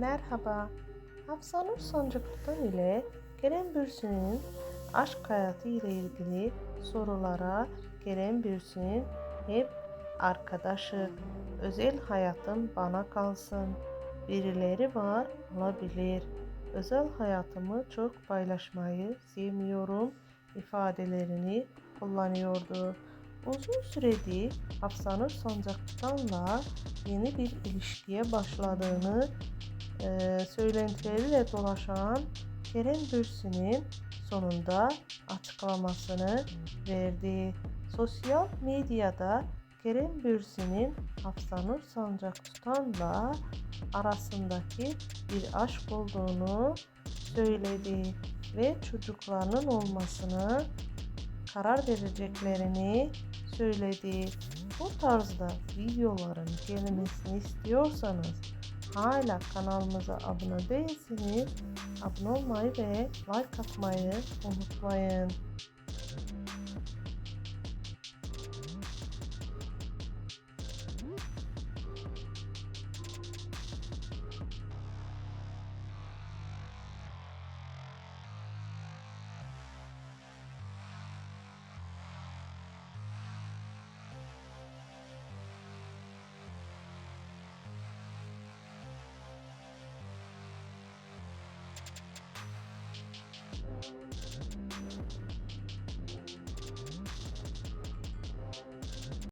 Merhaba. Hafsanur Sancaklı'dan ile Kerem Bürsin'in aşk hayatı ile ilgili sorulara Kerem Bürsin hep arkadaşı, özel hayatım bana kalsın. Birileri var olabilir. Özel hayatımı çok paylaşmayı sevmiyorum ifadelerini kullanıyordu. Uzun süredir Hafsanur Sancaklı'danla yeni bir ilişkiye başladığını e, söylentileriyle dolaşan Kerem Bürsin'in sonunda açıklamasını verdi. Sosyal medyada Kerem Bürsin'in Hafsanur Sancaktutan'la arasındaki bir aşk olduğunu söyledi ve çocuklarının olmasını karar vereceklerini söyledi. Bu tarzda videoların gelmesini istiyorsanız hala kanalımıza abone değilseniz abone olmayı ve like atmayı unutmayın.